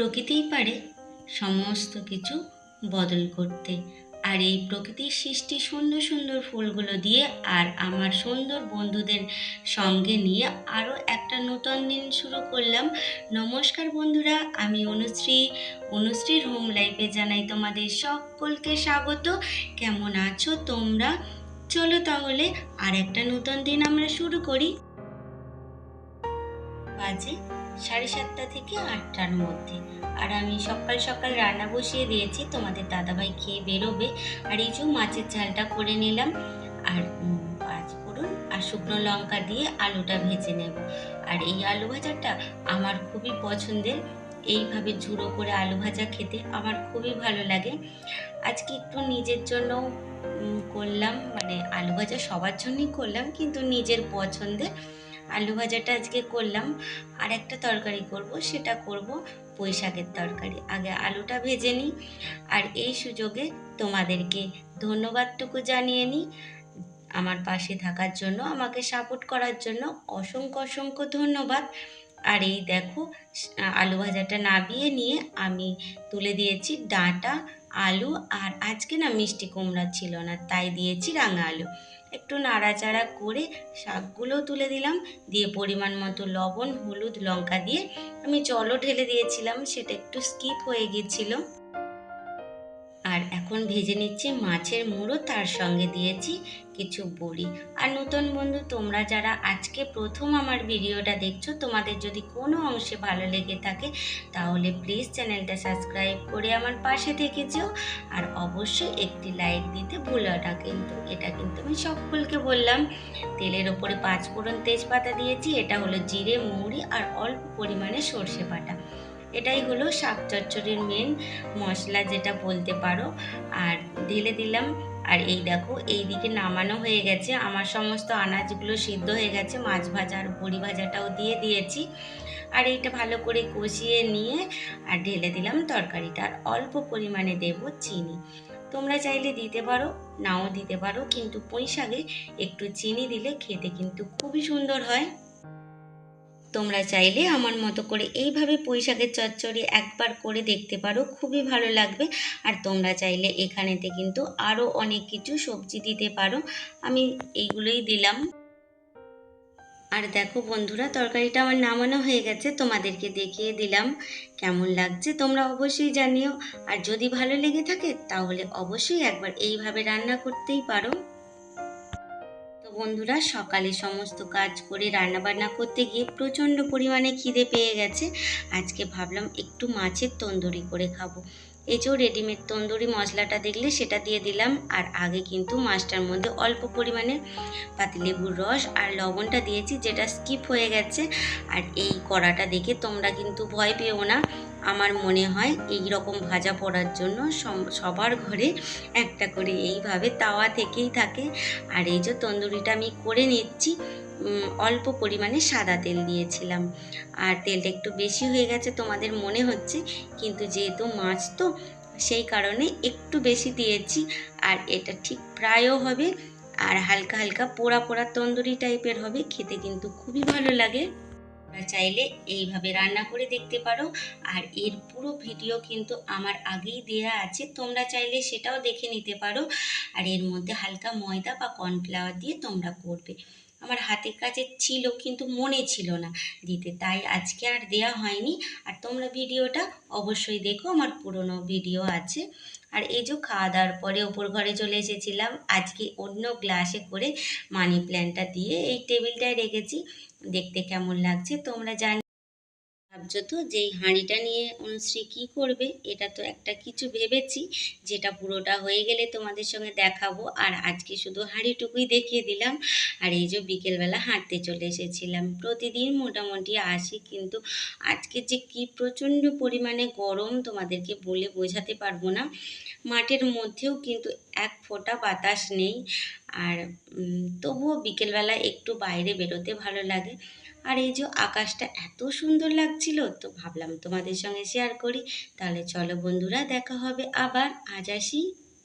প্রকৃতিই পারে সমস্ত কিছু বদল করতে। আর এই প্রকৃতির সৃষ্টি সুন্দর সুন্দর ফুলগুলো দিয়ে আর আমার সুন্দর বন্ধুদের সঙ্গে নিয়ে আরও একটা নতুন দিন শুরু করলাম। নমস্কার বন্ধুরা, আমি অনুশ্রী। অনুশ্রীর হোম লাইফে জানাই তোমাদের সকলকে স্বাগত। কেমন আছো তোমরা? চলো তাহলে আর একটা নতুন দিন আমরা শুরু করি। বাজে সাড়ে সাতটা থেকে আটটার মধ্যে। আর আমি সকাল সকাল রান্না বসিয়ে দিয়েছি তোমাদের দাদাভাই খেয়ে বেরোবে। আর এই যে মাছের ঝালটা করে নিলাম আর উম, পাঁচ ফোড়ন আর শুকনো লঙ্কা দিয়ে আলুটা ভেজে নেব। আর এই আলু ভাজাটা আমার খুবই পছন্দের। এইভাবে ঝুড়ো করে আলু ভাজা খেতে আমার খুবই ভালো লাগে। আজকে একটু নিজের জন্য করলাম মানে আলু ভাজা সবার জন্যই করলাম কিন্তু নিজের পছন্দের। আলু ভাজাটা আজকে করলাম। আর একটা তরকারি করব, সেটা করব পুঁই শাকের তরকারি। আগে আলুটা ভেজে নিই। আর এই সুযোগে তোমাদেরকে ধন্যবাদটুকু জানিয়ে নিই। আমার পাশে থাকার জন্য, আমাকে সাপোর্ট করার জন্য অসংখ্য অসংখ্য ধন্যবাদ। আর এই দেখো, আলু ভাজাটা নাবিয়ে নিয়ে আমি তুলে দিয়েছি ডাঁটা, আলু আর আজকে না মিষ্টি কুমড়া ছিল না, তাই দিয়েছি রাঙা আলু। একটু নাড়াচাড়া করে শাকগুলো তুলে দিলাম। দিয়ে পরিমাণ মতো লবণ, হলুদ, লঙ্কা দিয়ে আমি জলও ঢেলে দিয়েছিলাম, সেটা একটু স্কিপ হয়ে গিয়েছিল আর এখন ভেজে নিচ্ছি মাছের মুড়ো, তার সঙ্গে দিয়েছি কিছু বড়ি। আর নতুন বন্ধু, তোমরা যারা আজকে প্রথম আমার ভিডিওটা দেখছ, তোমাদের যদি কোনো অংশে ভালো লেগে থাকে, তাহলে প্লিজ চ্যানেলটা সাবস্ক্রাইব করে আমার পাশে থেকে যেও। আর অবশ্যই একটি লাইক দিতে ভুলো না কিন্তু, এটা কিন্তু আমি সকলকে বললাম। তেলের ওপরে পাঁচ ফোড়ন তেজপাতা দিয়েছি, এটা হলো জিরে মৌরি আর অল্প পরিমাণে সর্ষে বাটা। এটাই হলো শাক চচ্চড়ির মেন মশলা যেটা বলতে পারো। আর ঢেলে দিলাম। আর এই দেখো, এই দিকে নামানো হয়ে গেছে। আমার সমস্ত আনাজগুলো সিদ্ধ হয়ে গেছে। মাছ ভাজা আর বড়ি ভাজাটাও দিয়ে দিয়েছি। আর এইটা ভালো করে কষিয়ে নিয়ে আর ঢেলে দিলাম তরকারিটা। আর অল্প পরিমাণে দেব চিনি। তোমরা চাইলে দিতে পারো, নাও দিতে পারো। কিন্তু পুঁই শাকে একটু চিনি দিলে খেতে কিন্তু খুবই সুন্দর হয়। তোমরা চাইলে আমার মতো করে এইভাবে পুঁই শাকের চচ্চড়ি একবার করে দেখতে পারো, খুবই ভালো লাগবে। আর তোমরা চাইলে এখানেতে কিন্তু আরও অনেক কিছু সবজি দিতে পারো। আমি এইগুলোই দিলাম। আর দেখো বন্ধুরা, তরকারিটা আমার নামানো হয়ে গেছে, তোমাদেরকে দেখিয়ে দিলাম কেমন লাগছে, তোমরা অবশ্যই জানিও। আর যদি ভালো লেগে থাকে, তাহলে অবশ্যই একবার এইভাবে রান্না করতেই পারো। বন্ধুরা, সকালে সমস্ত কাজ করে রান্না বান্না করতে গিয়ে প্রচণ্ড পরিমাণে খিদে পেয়ে গেছে। আজকে ভাবলাম একটু মাছের তন্দুরি করে খাব। যে রেডিমেড তন্দুরি মশলাটা দেখলে সেটা দিয়ে দিলাম। আর আগে কিন্তু মাছটার মধ্যে অল্প পরিমাণে পাতিলেবুর রস আর লবণটা দিয়েছি, যেটা স্কিপ হয়ে গেছে। আর এই কড়াটা দেখে তোমরা কিন্তু ভয় পেও না। আমার মনে হয় এই রকম ভাজা পড়ার জন্য সবার ঘরে একটা করে এইভাবে তাওয়া থেকেই থাকে। আর এই যে তন্দুরিটা আমি করে নিচ্ছি অল্প পরিমাণে সাদা তেল দিয়েছিলাম। আর তেলটা একটু বেশি হয়ে গেছে তোমাদের মনে হচ্ছে, কিন্তু যেহেতু মাছ তো, সেই কারণে একটু বেশি দিয়েছি। আর এটা ঠিক প্রায়ও হবে। আর হালকা হালকা পোড়া পোড়া তন্দুরি টাইপের হবে, খেতে কিন্তু খুবই ভালো লাগে। তোমরা চাইলে এইভাবে রান্না করে দেখতে পারো। আর এর পুরো ভিডিও কিন্তু আমার আগেই দেয়া আছে, তোমরা চাইলে সেটাও দেখে নিতে পারো। আর এর মধ্যে হালকা ময়দা বা কর্নফ্লাওয়ার দিয়ে তোমরা করবে। আমার হাতের কাছে ছিল কিন্তু মনে ছিল না দিতে। তাই আজকে আর দেয়া হয়নি। আর তোমরা ভিডিওটা অবশ্যই দেখো, আমার পুরনো ভিডিও আছে। আর এই যে খাওয়া দাওয়ার পরে ওপর ঘরে চলে এসেছিলাম। আজকে অন্য গ্লাসে করে মানি প্ল্যান্টটা দিয়ে এই টেবিলটায় রেখেছি। দেখতে কেমন লাগছে তোমরা জানি ভাবছ তো যে এই হাঁড়িটা নিয়ে অনুশ্রী কী করবে, এটা তো একটা কিছু ভেবেছি। যেটা পুরোটা হয়ে গেলে তোমাদের সঙ্গে দেখাবো। আর আজকে শুধু হাঁড়িটুকুই দেখিয়ে দিলাম। আর এই যে বিকেলবেলা হাঁটতে চলে এসেছিলাম। প্রতিদিন মোটামুটি আসি, কিন্তু আজকে যে কি প্রচণ্ড পরিমাণে গরম তোমাদেরকে বলে বোঝাতে পারব না। মাঠের মধ্যেও কিন্তু এক ফোঁটা বাতাস নেই। আর তবুও বিকেলবেলা একটু বাইরে বেরোতে ভালো লাগে। আর এই যে আকাশটা এত সুন্দর লাগছিল, তো ভাবলাম তোমাদের সঙ্গে শেয়ার করি। তাহলে চলো বন্ধুরা, দেখা হবে আবার। আজ আসি।